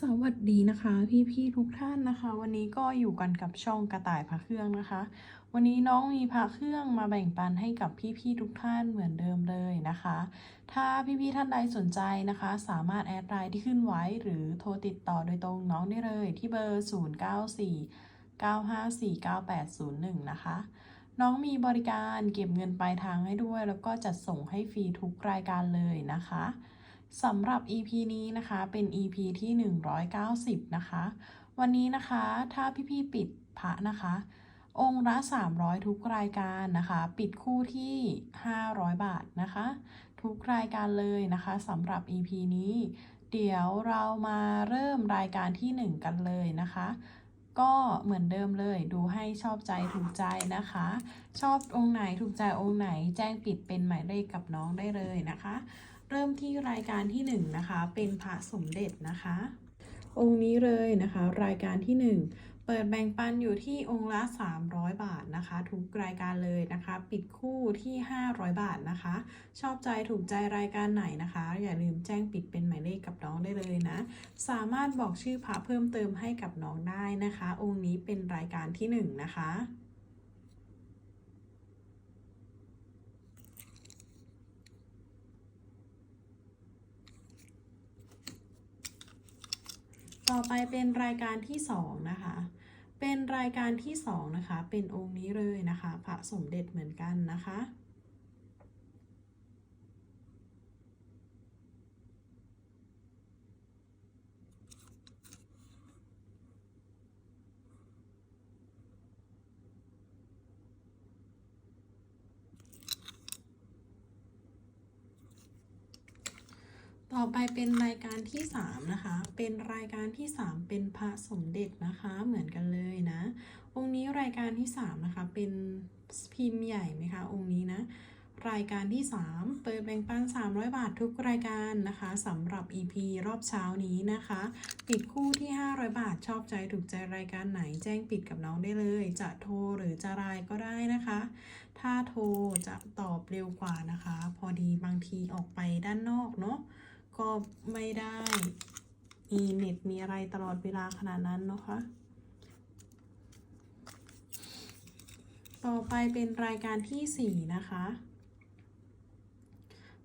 สวัสดีนะคะ พี่ๆทุกท่านนะคะ วันนี้ก็อยู่กันกับช่องกระต่ายพระเครื่องนะคะ วันนี้น้องมีพระเครื่องมาแบ่งปันให้กับพี่ๆทุกท่านเหมือนเดิมเลยนะคะ ถ้าพี่ๆท่านใดสนใจนะคะ สามารถแอดไลน์ที่ขึ้นไว้หรือโทรติดต่อโดยตรงน้องได้เลยที่เบอร์ 094 954 9801 นะคะน้องมีบริการเก็บเงินปลายทางให้ด้วย แล้วก็จัดส่งให้ฟรีทุกรายการเลยนะคะ สำหรับ EP นี้นะคะเป็น EP ที่ 190 นะคะ วันนี้นะคะถ้าพี่ๆปิดพระนะคะ องค์ละ 300 ทุกรายการนะคะ ปิดคู่ที่ 500 บาทนะคะ ทุกรายการเลยนะคะสำหรับ EP นี้ เดี๋ยวเรามาเริ่มรายการที่ 1 กันเลยนะคะ ก็เหมือนเดิมเลยดูให้ชอบใจถูกใจนะคะ ชอบองค์ไหนถูกใจองค์ไหนแจ้งปิดเป็นหมายเลขกับน้องได้เลยนะคะ เริ่มที่รายการที่1นะคะ เป็นพระสมเด็จนะคะ องค์นี้เลยนะคะ รายการที่ 1 เปิดแบ่งปันอยู่ที่องค์ละ 300 บาทนะคะ ทุกรายการเลยนะคะ ปิดคู่ที่ 500 บาทนะคะ ชอบใจถูกใจรายการไหนนะคะ อย่าลืมแจ้งปิดเป็นหมายเลขกับน้องได้เลยนะ สามารถบอกชื่อพระเพิ่มเติมให้กับน้องได้นะคะ องค์นี้เป็นรายการที่ 1 นะคะ ต่อไปเป็นรายการที่ 2 นะคะ เป็นรายการที่ 2 นะคะ เป็นองค์นี้เลยนะคะ พระสมเด็จเหมือนกันนะคะ ต่อไปเป็นรายการที่ 3 นะคะ เป็นรายการที่ 3 เป็นพระสมเด็จนะคะเหมือนกันเลยนะ องค์นี้รายการที่ 3 นะคะ เป็นพิมพ์ใหญ่ไหมคะ องค์นี้นะ รายการที่ 3 เปิดแบ่งปัน 300 บาททุกรายการนะคะสำหรับ EP รอบเช้านี้นะคะ ปิดคู่ที่ 500 บาทชอบใจถูกใจรายการไหนแจ้งปิดกับน้องได้เลย จะโทรหรือจะไลน์ก็ได้นะคะ ถ้าโทรจะตอบเร็วกว่านะคะ พอดีบางทีออกไปด้านนอกเนาะก็ไม่ได้ มีเน็ตมีอะไรตลอดเวลาขนาดนั้นนะคะ ต่อไปเป็นรายการที่ 4 นะคะ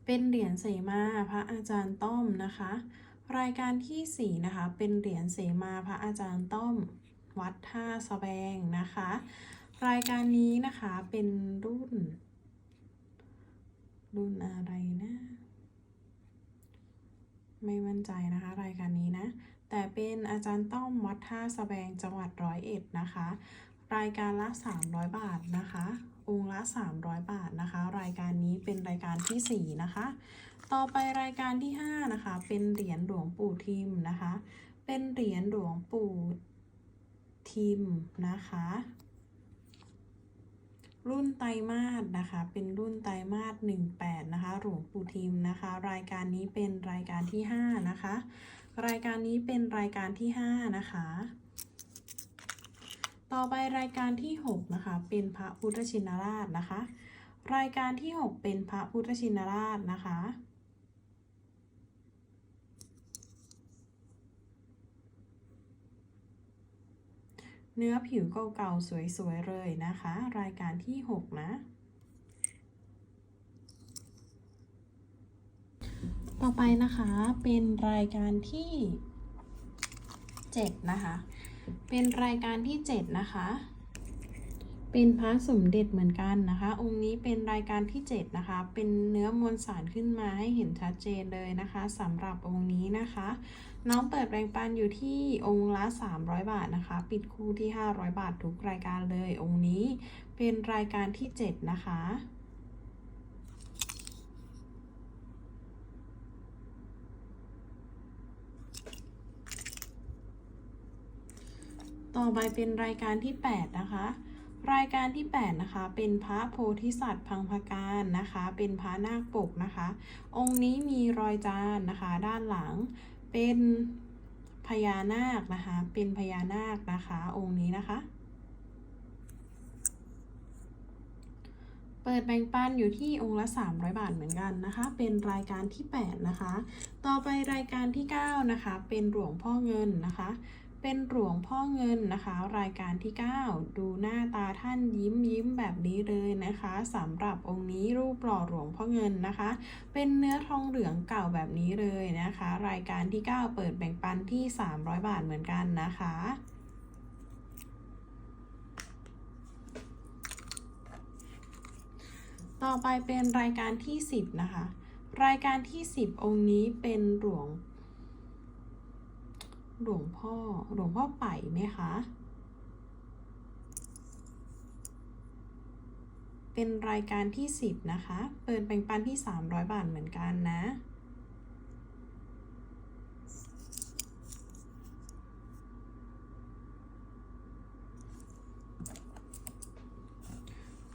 เป็นเหรียญเสมาพระอาจารย์ต้อมนะคะ รายการที่ 4 นะคะ เป็นเหรียญเสมาพระอาจารย์ต้อมวัดท่าสะแบงนะคะ รายการนี้นะคะเป็นรุ่น รุ่นอะไรนะ ไม่มั่นใจนะคะ รายการนี้นะ แต่เป็นอาจารย์ต้อมวัดท่าสแบงจังหวัดร้อยเอ็ดนะคะ รายการละ 300 บาทนะคะ องค์ละ 300 บาทนะคะ รายการนี้เป็นรายการที่ 4 นะคะ ต่อไปรายการที่ 5 นะคะ เป็นเหรียญหลวงปู่ทิมนะคะ เป็นเหรียญหลวงปู่ทิมนะคะ รุ่นไตรมาสนะคะ เป็นรุ่นไตรมาส18 นะคะ หลวงปู่ทิมนะคะ รายการนี้เป็นรายการที่ 5 นะคะ รายการนี้เป็นรายการที่ 5 นะคะ ต่อไปรายการที่ 6 นะคะ เป็นพระพุทธชินราชนะคะ รายการที่ 6 เป็นพระพุทธชินราชนะคะ เนื้อผิวเก่าๆสวยๆเลยนะคะ รายการที่ 6 นะต่อไปนะคะเป็นรายการที่ 7 นะคะ เป็นรายการที่ 7 นะคะ เป็นพระสมเด็จเหมือนกันนะคะ องค์นี้เป็นรายการที่ 7 นะคะ เป็นเนื้อมวลสารขึ้นมาให้เห็นชัดเจนเลยนะคะสำหรับองค์นี้นะคะ น้องเปิดแบ่งปันอยู่ที่องค์ละ 300 บาทนะคะ ปิดคู่ที่ 500 บาททุกรายการเลย องค์นี้เป็นรายการที่ 7 นะคะต่อไปเป็นรายการที่ 8 นะคะ รายการที่ 8 นะคะ เป็นพระโพธิสัตว์พังพการนะคะ เป็นพระนาคปกนะคะ องค์นี้มีรอยจานนะคะ ด้านหลัง เป็นพญานาคนะคะ เป็นพญานาคนะคะ องค์นี้นะคะ เปิดแบ่งปันอยู่ที่องค์ละ 300 บาทเหมือนกันนะคะ เป็นรายการที่ 8 นะคะ ต่อไปรายการที่ 9 นะคะ เป็นหลวงพ่อเงินนะคะ เป็นหลวงพ่อเงินนะคะ รายการที่ 9 ดูหน้าตาท่านยิ้มยิ้มแบบนี้เลยนะคะสำหรับองค์นี้รูปหล่อหลวงพ่อเงินนะคะ เป็นเนื้อทองเหลืองเก่าแบบนี้เลยนะคะ รายการที่ 9 เปิดแบ่งปันที่ 300 บาทเหมือนกันนะคะต่อไปเป็นรายการที่ 10 นะคะ รายการที่ 10 องค์นี้เป็นหลวง หลวงพ่อหลวงพ่อไป่ไหมคะ เป็นรายการที่ 10 นะคะ เปิดแบ่งปันที่ 300 บาทเหมือนกันนะ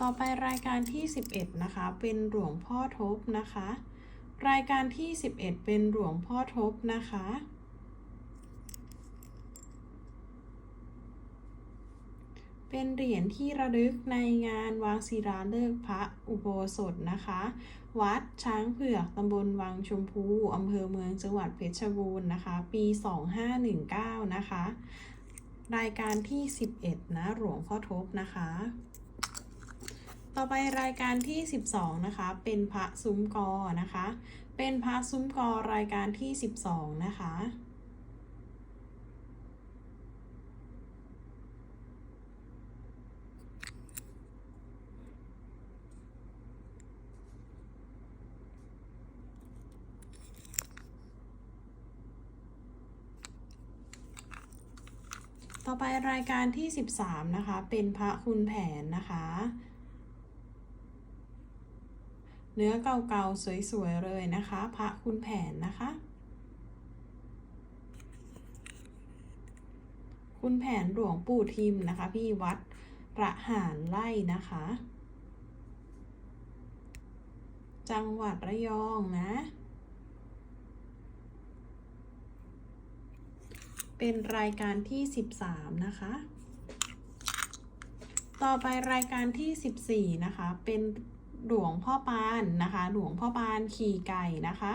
ต่อไปรายการที่ 11 นะคะ เป็นหลวงพ่อทบนะคะ รายการที่ 11 เป็นหลวงพ่อทบนะคะ เป็นเหรียญที่ระลึกในงานวางศิลาฤกษ์พระอุโบสถนะคะ วัดช้างเผือกตำบลวังชมพูอำเภอเมืองจังหวัดเพชรบูรณ์นะคะ ปี 2519 นะคะ รายการที่ 11 นะหลวงพ่อทบนะคะ ต่อไปรายการที่ 12 นะคะ เป็นพระซุ้มกอนะคะ เป็นพระซุ้มกอรายการที่ 12 นะคะ ต่ อไปรายการที่ 13 นะคะ เป็นพระคุณแผนนะคะ เนื้อเก่าๆ สวยๆ เลยนะคะ พระคุณแผนนะคะ คุณแผนหลวงปู่ทิมนะคะ พี่วัดระหารไล่นะคะ จังหวัดระยองนะ เป็นรายการที่ 13 นะคะ ต่อไปรายการที่ 14 นะคะ เป็นหลวงพ่อปานนะคะ หลวงพ่อปานขี่ไก่นะคะ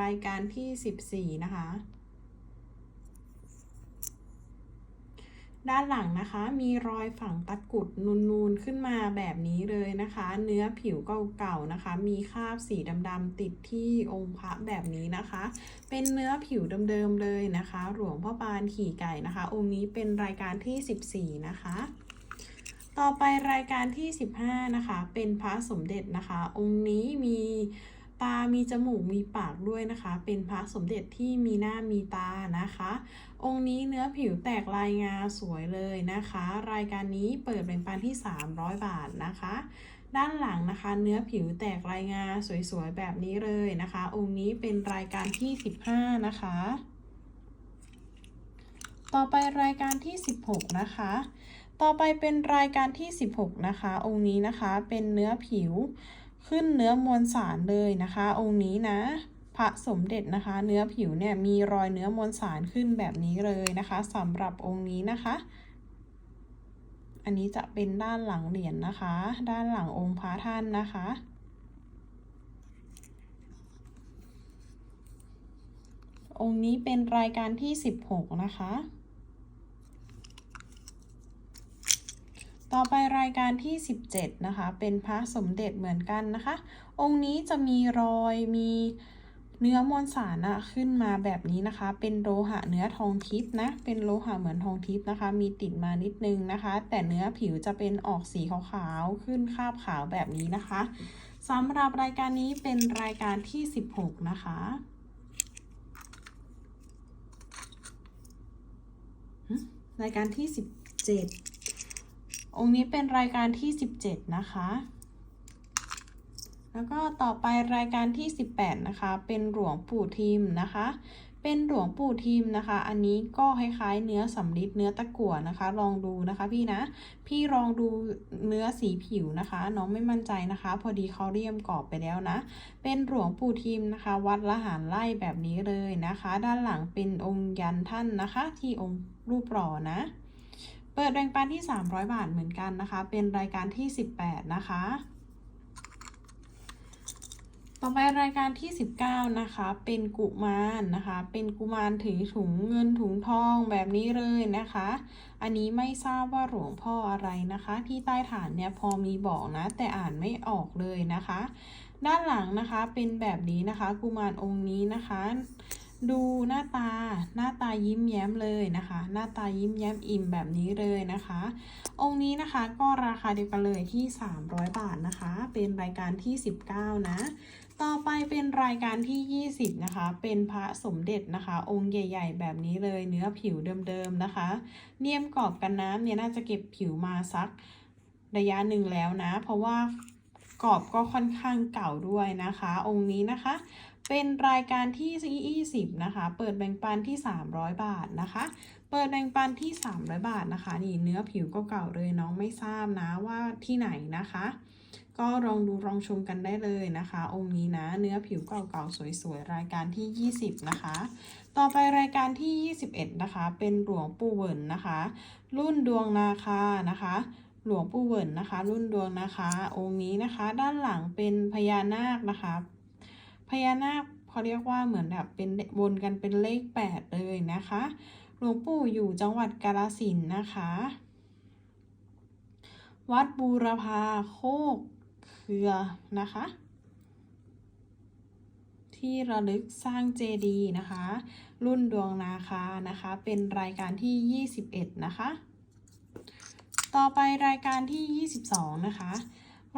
รายการที่ 14 นะคะ ด้านหลังนะคะมีรอยฝังตะกุดนูนๆขึ้นมาแบบนี้เลยนะคะ เนื้อผิวเก่าๆนะคะ มีคราบสีดำๆติดที่องค์พระแบบนี้นะคะ เป็นเนื้อผิวเดิมๆเลยนะคะ หลวงพ่อปานขี่ไก่นะคะ องค์นี้เป็นรายการที่ 14 นะคะ ต่อไปรายการที่ 15 นะคะ เป็นพระสมเด็จนะคะ องค์นี้มี ตา มีจมูก มีปากด้วยนะคะ เป็นพระสมเด็จที่มีหน้ามีตานะคะ องค์นี้เนื้อผิวแตกลายงาสวยเลยนะคะ รายการนี้เปิดแบ่งปันที่ 300 บาทนะคะ ด้านหลังนะคะ เนื้อผิวแตกลายงาสวยๆแบบนี้เลยนะคะ องค์นี้เป็นรายการที่ 15 นะคะ ต่อไปรายการที่ 16 นะคะต่อไปเป็นรายการที่ 16 นะคะ องค์นี้นะคะ เป็นเนื้อผิว ขึ้นเนื้อมวลสารเลยนะคะ องค์นี้นะพระสมเด็จนะคะ เนื้อผิวเนี่ยมีรอยเนื้อมวลสารขึ้นแบบนี้เลยนะคะสำหรับองค์นี้นะคะ อันนี้จะเป็นด้านหลังเหรียญนนะคะ ด้านหลังองค์พระท่านนะคะองค์นี้เป็นรายการที่ 16 นะคะ ต่อไปรายการที่ 17 นะคะ เป็นพระสมเด็จเหมือนกันนะคะ องค์นี้จะมีรอยมีเนื้อมวลสารอะขึ้นมาแบบนี้นะคะ เป็นโลหะเนื้อทองทิพย์นะ เป็นโลหะเหมือนทองทิพย์นะคะ มีติดมานิดนึงนะคะ แต่เนื้อผิวจะเป็นออกสีขาวๆ ขึ้นคาบขาวแบบนี้นะคะสำหรับรายการนี้เป็นรายการที่ 16 นะคะรายการที่ 17 องค์นี้เป็นรายการที่ 17 นะคะ แล้วก็ต่อไปรายการที่ 18 นะคะ เป็นหลวงปู่ทิมนะคะ เป็นหลวงปู่ทิมนะคะ อันนี้ก็คล้ายๆเนื้อสำลิดเนื้อตะกั่วนะคะ ลองดูนะคะพี่นะ พี่ลองดูเนื้อสีผิวนะคะ น้องไม่มั่นใจนะคะ พอดีเขาเรียมกรอบไปแล้วนะ เป็นหลวงปู่ทิมนะคะ วัดละหารไล่แบบนี้เลยนะคะ ด้านหลังเป็นองค์ยันท่านนะคะ ที่องค์รูปหล่อนะ เปิดแบ่งปันที่ 300 บาทเหมือนกันนะคะ เป็นรายการที่ 18 นะคะ ต่อไปรายการที่ 19 นะคะ เป็นกุมารนะคะ เป็นกุมารถือถุงเงินถุงทองแบบนี้เลยนะคะ อันนี้ไม่ทราบว่าหลวงพ่ออะไรนะคะ ที่ใต้ฐานเนี่ยพอมีบอกนะ แต่อ่านไม่ออกเลยนะคะ ด้านหลังนะคะเป็นแบบนี้นะคะ กุมารองค์นี้นะคะ ดูหน้าตาหน้าตายิ้มแย้มเลยนะคะ หน้าตายิ้มแย้มอิ่มแบบนี้เลยนะคะ องค์นี้นะคะก็ราคาเดียวกันเลยที่ 300 บาทนะคะ เป็นรายการที่ 19 นะ ต่อไปเป็นรายการที่ 20 นะคะ เป็นพระสมเด็จนะคะ องค์ใหญ่ ๆ แบบนี้เลยเนื้อผิวเดิมๆนะคะ เนียมกรอบกันน้ำเนี่ยน่าจะเก็บผิวมาสักระยะหนึ่งแล้วนะ เพราะว่ากรอบก็ค่อนข้างเก่าด้วยนะคะ องค์นี้นะคะ เป็นรายการที่ 20 นะคะ เปิดแบ่งปันที่ 300 บาทนะคะ เปิดแบ่งปันที่ 300 บาทนะคะ นี่เนื้อผิวก็เก่าเลยน้องไม่ทราบนะว่าที่ไหนนะคะ ก็ลองดูลองชมกันได้เลยนะคะ องค์นี้นะ เนื้อผิวเก่าๆสวยๆ รายการที่ 20 นะคะ ต่อไปรายการที่ 21 นะคะ เป็นหลวงปู่เวินนะคะ รุ่นดวงนาคานะคะหลวงปู่เวินนะคะ รุ่นดวงนะคะ องค์นี้นะคะ ด้านหลังเป็นพญานาคนะคะ พญานาคเขาเรียกว่าเหมือนแบบเป็นวนกันเป็นเลข 8 เลยนะคะ หลวงปู่อยู่จังหวัดกาฬสินนะคะ วัดบูรพาโคกเครือนะคะ ที่ระลึกสร้างเจดีนะคะ รุ่นดวงนาคานะคะ เป็นรายการที่ 21 นะคะ ต่อไปรายการที่ 22 นะคะ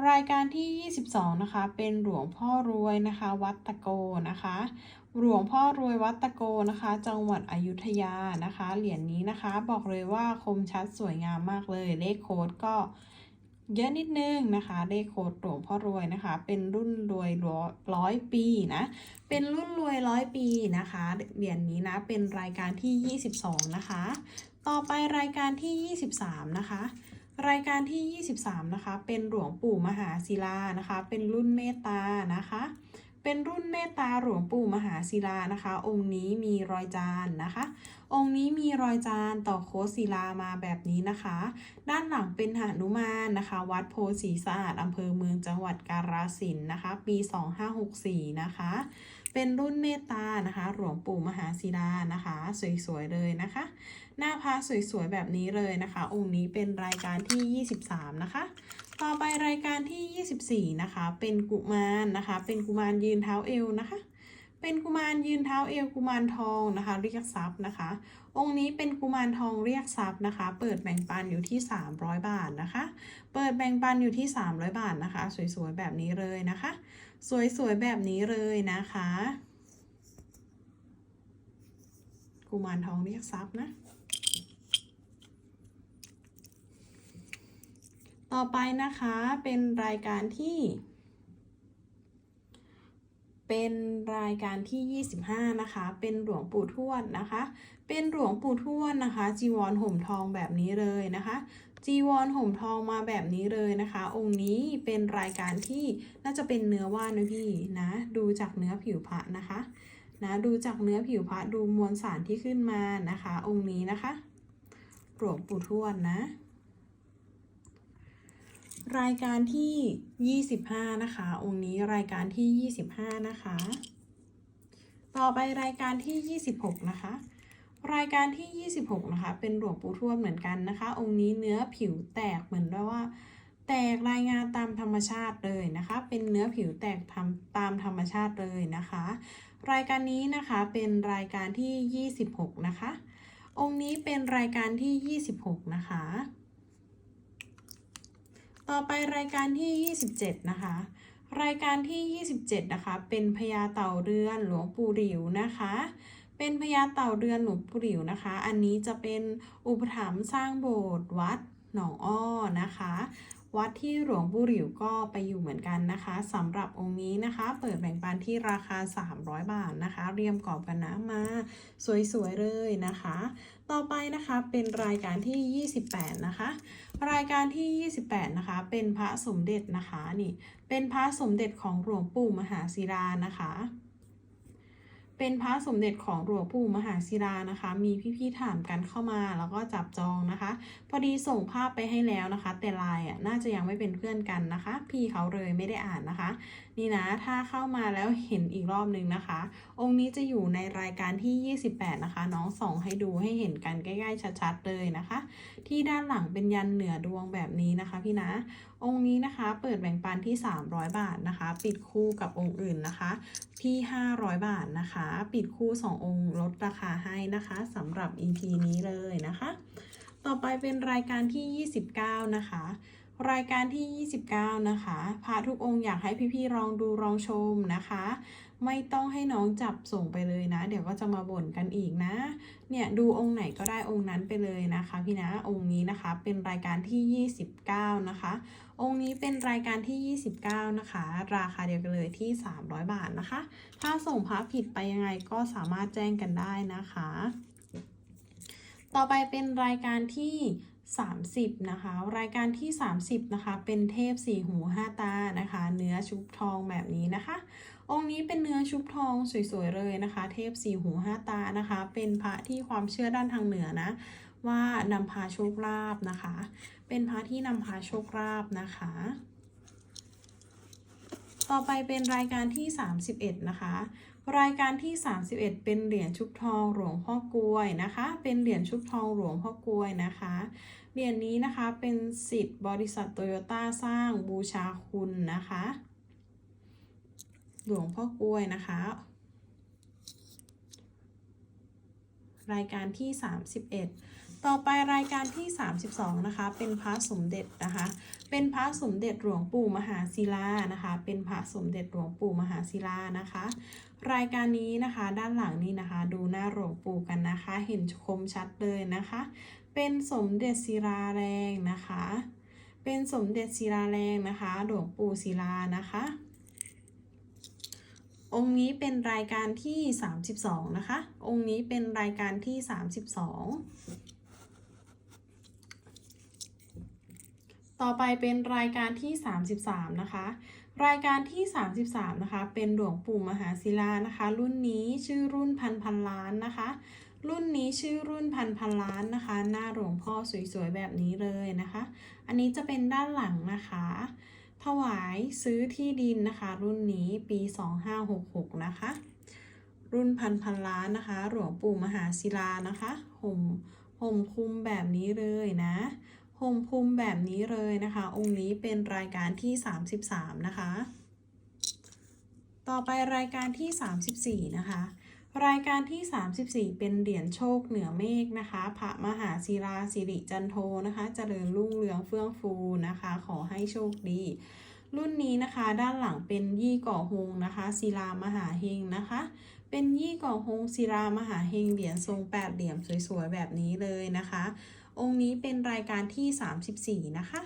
รายการที่ 22 นะคะ เป็นหลวงพ่อรวยนะคะ วัดตะโกนะคะ หลวงพ่อรวยวัดตะโกนะคะ จังหวัดอยุธยานะคะ เหรียญนี้นะคะ บอกเลยว่าคมชัดสวยงามมากเลย เลขโค้ดก็เยอะนิดนึงนะคะ เลขโค้ดหลวงพ่อรวยนะคะ เป็นรุ่นรวยร้อยปีนะ เป็นรุ่นรวยร้อยปีนะคะ เหรียญนี้นะ เป็นรายการที่ 22 นะคะ ต่อไปรายการที่ 23 นะคะ รายการที่ 23 นะคะ เป็นหลวงปู่มหาศิลานะคะ เป็นรุ่นเมตตานะคะ เป็นรุ่นเมตตาหลวงปู่มหาศิลานะคะ องค์นี้มีรอยจานนะคะ องค์นี้มีรอยจานต่อโคศิลามาแบบนี้นะคะ ด้านหลังเป็นหนุมานนะคะ วัดโพธิ์ศรีสะอาดอำเภอเมืองจังหวัดกาฬสินธ์นะคะ ปี 2564 นะคะ เป็นรุ่นเมตตานะคะ หลวงปู่มหาศิลานะคะ สวยๆเลยนะคะ หน้าพระสวยๆแบบนี้เลยนะคะ องค์นี้เป็นรายการที่ 23 นะคะ ต่อไปรายการที่ 24 นะคะ เป็นกุมารนะคะ เป็นกุมารยืนเท้าเอวนะคะเป็นกุมารยืนเท้าเอวกุมารทองนะคะเรียกทรัพย์นะคะ องค์นี้เป็นกุมารทองเรียกทรัพย์นะคะ เปิดแบ่งปันอยู่ที่ 300 บาทนะคะ เปิดแบ่งปันอยู่ที่ 300 บาทนะคะ สวยๆแบบนี้เลยนะคะ สวยๆ แบบนี้เลยนะคะ กุมารทองเรียกทรัพย์นะ ต่อไปนะคะเป็นรายการที่ เป็นรายการที่ 25 นะคะ เป็นหลวงปู่ทวดนะคะ เป็นหลวงปู่ทวดนะคะ จีวรห่มทองแบบนี้เลยนะคะ จีวรห่มทองมาแบบนี้เลยนะคะ องค์นี้เป็นรายการที่น่าจะเป็นเนื้อว่านนะพี่นะ ดูจากเนื้อผิวพระนะคะ นะดูจากเนื้อผิวพระดูมวลสารที่ขึ้นมานะคะ องค์นี้นะคะหลวงปู่ทวดนะ รายการที่ 25 นะคะ องค์นี้รายการที่ 25 นะคะ ต่อไปรายการที่ 26 นะคะ รายการที่ 26 นะคะ เป็นหลวงปู่ทวดเหมือนกันนะคะ องค์นี้เนื้อผิวแตกเหมือนแบบว่า แตกรายงานตามธรรมชาติเลยนะคะ เป็นเนื้อผิวแตกทำตามธรรมชาติเลยนะคะ รายการนี้นะคะเป็นรายการที่ 26 นะคะ องค์นี้เป็นรายการที่ 26 นะคะ ต่อไปรายการที่ 27 นะคะ รายการที่ 27 นะคะ เป็นพญาเต่าเรือนหลวงปู่หลิวนะคะ เป็นพญาเต่าเรือนหลวงปู่หลิวนะคะ อันนี้จะเป็นอุปถัมภ์สร้างโบสถ์วัดหนองอ้อนะคะ วัดที่หลวงปู่หลิวก็ไปอยู่เหมือนกันนะคะสำหรับองค์นี้นะคะ เปิดแบ่งปันที่ราคา 300 บาทนะคะ เรียมกรอบกันนะมา สวยๆเลยนะคะ ต่อไปนะคะเป็นรายการที่ 28 นะคะ รายการที่ 28 นะคะ เป็นพระสมเด็จนะคะนี่เป็นพระสมเด็จของหลวงปู่มหาศิลานะคะ เป็นพระสมเด็จของหลวงปู่มหาศิลานะคะ มีพี่ๆถามกันเข้ามาแล้วก็จับจองนะคะ พอดีส่งภาพไปให้แล้วนะคะ แต่ลน์อะน่าจะยังไม่เป็นเพื่อนกันนะคะ พี่เขาเลยไม่ได้อ่านนะคะ นี่นะถ้าเข้ามาแล้วเห็นอีกรอบนึงนะคะ องค์นี้จะอยู่ในรายการที่ 28 นะคะ น้องส่องให้ดูให้เห็นกันใกล้ๆชัดๆเลยนะคะที่ด้านหลังเป็นยันเหนือดวงแบบนี้นะคะพี่นะ องค์นี้นะคะเปิดแบ่งปันที่ 300 บาทนะคะ ปิดคู่กับองค์อื่นนะคะ ที่ 500 บาทนะคะ ปิดคู่ 2 องค์ลดราคาให้นะคะสำหรับ EP นี้เลยนะคะ ต่อไปเป็นรายการที่ 29 นะคะ รายการที่ 29 นะคะพระทุกองค์อยากให้พี่ๆลองดูลองชมนะคะ ไม่ต้องให้น้องจับส่งไปเลยนะ เดี๋ยวก็จะมาบ่นกันอีกนะ เนี่ยดูองค์ไหนก็ได้องค์นั้นไปเลยนะคะ พี่นะองค์นี้นะคะเป็นรายการที่ 29 นะคะ องค์นี้เป็นรายการที่ 29 นะคะ ราคาเดียวกันเลยที่ 300 บาทนะคะ ถ้าส่งพระผิดไปยังไงก็สามารถแจ้งกันได้นะคะ ต่อไปเป็นรายการที่ 30 นะคะ รายการที่ 30 นะคะ เป็นเทพสี่หูห้าตานะคะ เนื้อชุบทองแบบนี้นะคะ องค์นี้เป็นเนื้อชุบทองสวยๆเลยนะคะ เทพสี่หูห้าตานะคะ เป็นพระที่ความเชื่อด้านทางเหนือนะว่านำพาโชคลาภนะคะ เป็นพระที่นำพาโชคลาภนะคะ ต่อไปเป็นรายการที่ 31 นะคะรายการที่ 31 เป็นเหรียญชุบทองหลวงพ่อกลวยนะคะ เป็นเหรียญชุบทองหลวงพ่อกลวยนะคะ เหรียญนี้นะคะเป็นสิทธิ์บริษัทโตโยต้าสร้างบูชาคุณนะคะ หลวงพ่อกล้วยนะคะ รายการที่ 31 ต่อไปรายการที่ 32 นะคะ เป็นพระสมเด็จนะคะ เป็นพระสมเด็จหลวงปู่มหาศิลานะคะ เป็นพระสมเด็จหลวงปู่มหาศิลานะคะ รายการนี้นะคะด้านหลังนี้นะคะ ดูหน้าหลวงปู่กันนะคะ เห็นคมชัดเลยนะคะ เป็นสมเด็จศิลาแรงนะคะ เป็นสมเด็จศิลาแรงนะคะ หลวงปู่ศิลานะคะ องค์นี้เป็นรายการที่ 32 นะคะ องค์นี้เป็นรายการที่ 32 ต่อไปเป็นรายการที่ 33 นะคะรายการที่ 33 นะคะ เป็นหลวงปู่มหาศิลานะคะ รุ่นนี้ชื่อรุ่นพันพันล้านนะคะ รุ่นนี้ชื่อรุ่นพันพันล้านนะคะ หน้าหลวงพ่อสวยๆแบบนี้เลยนะคะ อันนี้จะเป็นด้านหลังนะคะ ถวายซื้อที่ดินนะคะ รุ่นนี้ปี 2566 นะคะ รุ่นพันพันล้านนะคะ หลวงปู่มหาศิลานะคะห่มห่มคุมแบบนี้เลยนะห่มคุมแบบนี้เลยนะคะ องค์นี้เป็นรายการที่ 33 นะคะ ต่อไปรายการที่ 34 นะคะ รายการที่ 34 เป็นเหรียญโชคเหนือเมฆนะคะพระมหาศิลาสิริจันโทนะคะเจริญรุ่งเรืองเฟื่องฟูนะคะ ขอให้โชคดี รุ่นนี้นะคะด้านหลังเป็นยี่ก่อหงนะคะศิลามหาเฮงนะคะ เป็นยี่ก่อหงศิลามหาเฮงเหรียญทรงแปดเหลี่ยมสวยๆแบบนี้เลยนะคะ องค์นี้เป็นรายการที่ 34 นะคะ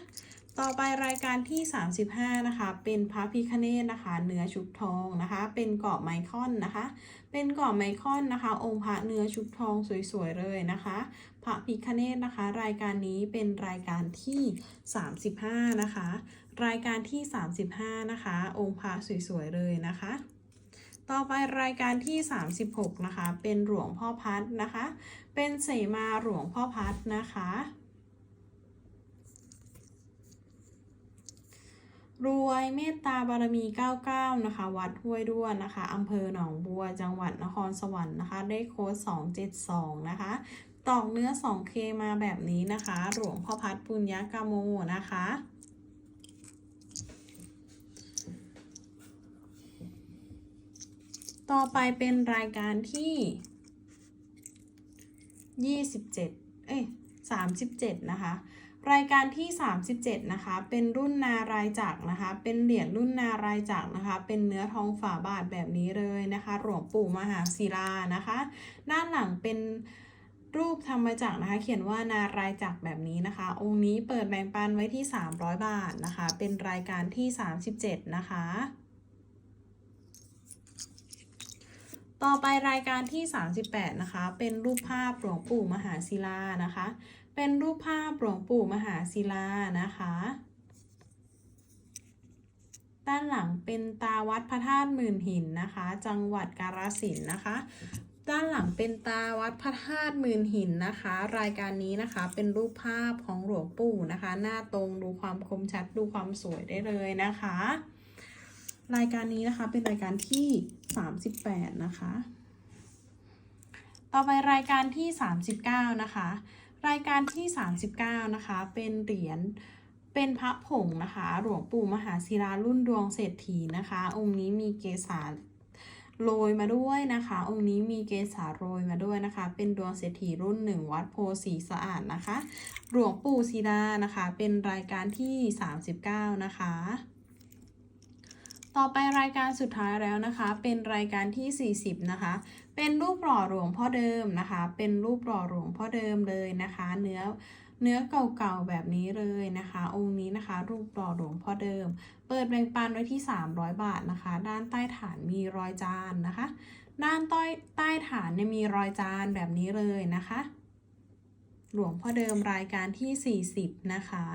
ต่อไปรายการที่ 35 นะคะ เป็นพระพิคเนตนะคะ เนื้อชุบทองนะคะ เป็นเกาะไมคอนนะคะ เป็นเกาะไมคอนนะคะ องค์พระเนื้อชุบทองสวยๆเลยนะคะ พระพิคเนตนะคะ รายการนี้เป็นรายการที่ 35 นะคะ รายการที่ 35 นะคะ องค์พระสวยๆเลยนะคะ ต่อไปรายการที่ 36 นะคะ เป็นหลวงพ่อพัดนะคะ เป็นเสมาหลวงพ่อพัดนะคะ รวยเมตตาบารมี 99 นะคะ วัดห้วยด้วนนะคะอำเภอหนองบัวจังหวัดนครสวรรค์นะคะ ได้โค้ด 272 นะคะ ตอกเนื้อ 2K มาแบบนี้นะคะ หลวงพ่อพัดปุญญากาโมนะคะ ต่อไปเป็นรายการที่ 27 เอ้ย37 นะคะ รายการที่ 37 นะคะ เป็นรุ่นนารายจักรนะคะ เป็นเหรียญรุ่นนารายจักรนะคะ เป็นเนื้อทองฝาบาทแบบนี้เลยนะคะ หลวงปู่มหาศิลานะคะ ด้านหลังเป็นรูปธรรมจักรนะคะ เขียนว่านารายจักรแบบนี้นะคะ องค์นี้เปิดแบ่งปันไว้ที่ 300 บาทนะคะ เป็นรายการที่ 37 นะคะ ต่อไปรายการที่ 38 นะคะ เป็นรูปภาพหลวงปู่มหาศิลานะคะ เป็นรูปภาพหลวงปู่มหาศิลานะคะ ด้านหลังเป็นตาวัดพระธาตุหมื่นหินนะคะ จังหวัดกาฬสินธ์นะคะ ด้านหลังเป็นตาวัดพระธาตุหมื่นหินนะคะ รายการนี้นะคะเป็นรูปภาพของหลวงปู่นะคะ หน้าตรงดูความคมชัดดูความสวยได้เลยนะคะ รายการนี้นะคะเป็นรายการที่ 38 นะคะ ต่อไปรายการที่ 39 นะคะ รายการที่ 39 นะคะ เป็นเหรียญเป็นพระผงนะคะ หลวงปู่มหาศิลารุ่นดวงเศรษฐีนะคะ องค์นี้มีเกศาโรยมาด้วยนะคะ องค์นี้มีเกศาโรยมาด้วยนะคะ เป็นดวงเศรษฐีรุ่นหนึ่งวัดโพสีสะอาดนะคะ หลวงปู่ศิลานะคะ เป็นรายการที่ 39 นะคะ ต่อไปรายการสุดท้ายแล้วนะคะ เป็นรายการที่ 40 นะคะ เป็นรูปหล่อหลวงพ่อเดิมนะคะ เป็นรูปหล่อหลวงพ่อเดิมเลยนะคะ เนื้อเนื้อเก่าๆแบบนี้เลยนะคะ องค์นี้นะคะ รูปหล่อหลวงพ่อเดิม เปิดแบ่งปันไว้ที่ 300 บาทนะคะ ด้านใต้ฐานมีรอยจานนะคะ ด้านใต้ใต้ฐานเนี่ยมีรอยจานแบบนี้เลยนะคะ หลวงพ่อเดิมรายการที่ 40 นะคะ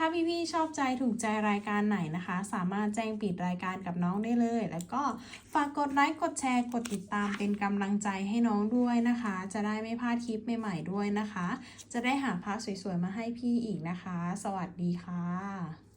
ถ้าพี่ๆชอบใจถูกใจรายการไหนนะคะ สามารถแจ้งปิดรายการกับน้องได้เลย แล้วก็ฝากกดไลค์กดแชร์กดติดตามเป็นกำลังใจให้น้องด้วยนะคะ จะได้ไม่พลาดคลิปใหม่ๆด้วยนะคะ จะได้หาภาพสวยๆมาให้พี่อีกนะคะ สวัสดีค่ะ